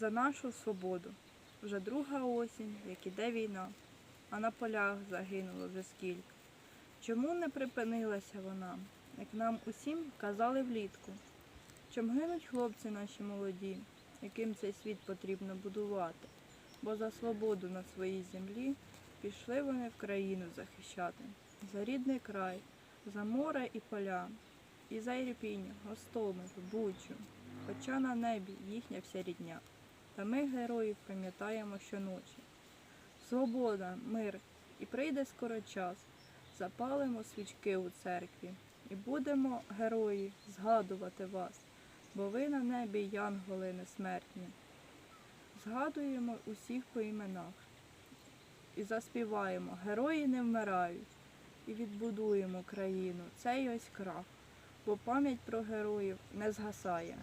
за нашу свободу. Вже друга осінь, як іде війна, а на полях загинуло вже скільки. Чому не припинилася вона, як нам усім казали влітку? Чом гинуть хлопці наші молоді, яким цей світ потрібно будувати? Бо за свободу на своїй землі пішли вони в країну захищати, за рідний край, за море і поля, і за Ірпінь, Гостомель, Бучу, хоча на небі їхня вся рідня. Та ми героїв пам'ятаємо щоночі. Свобода, мир, і прийде скоро час. Запалимо свічки у церкві і будемо, герої, згадувати вас, бо ви на небі янголи несмертні. Згадуємо усіх по іменах і заспіваємо Герої не вмирають і відбудуємо країну, цей ось крах, бо пам'ять про героїв не згасає.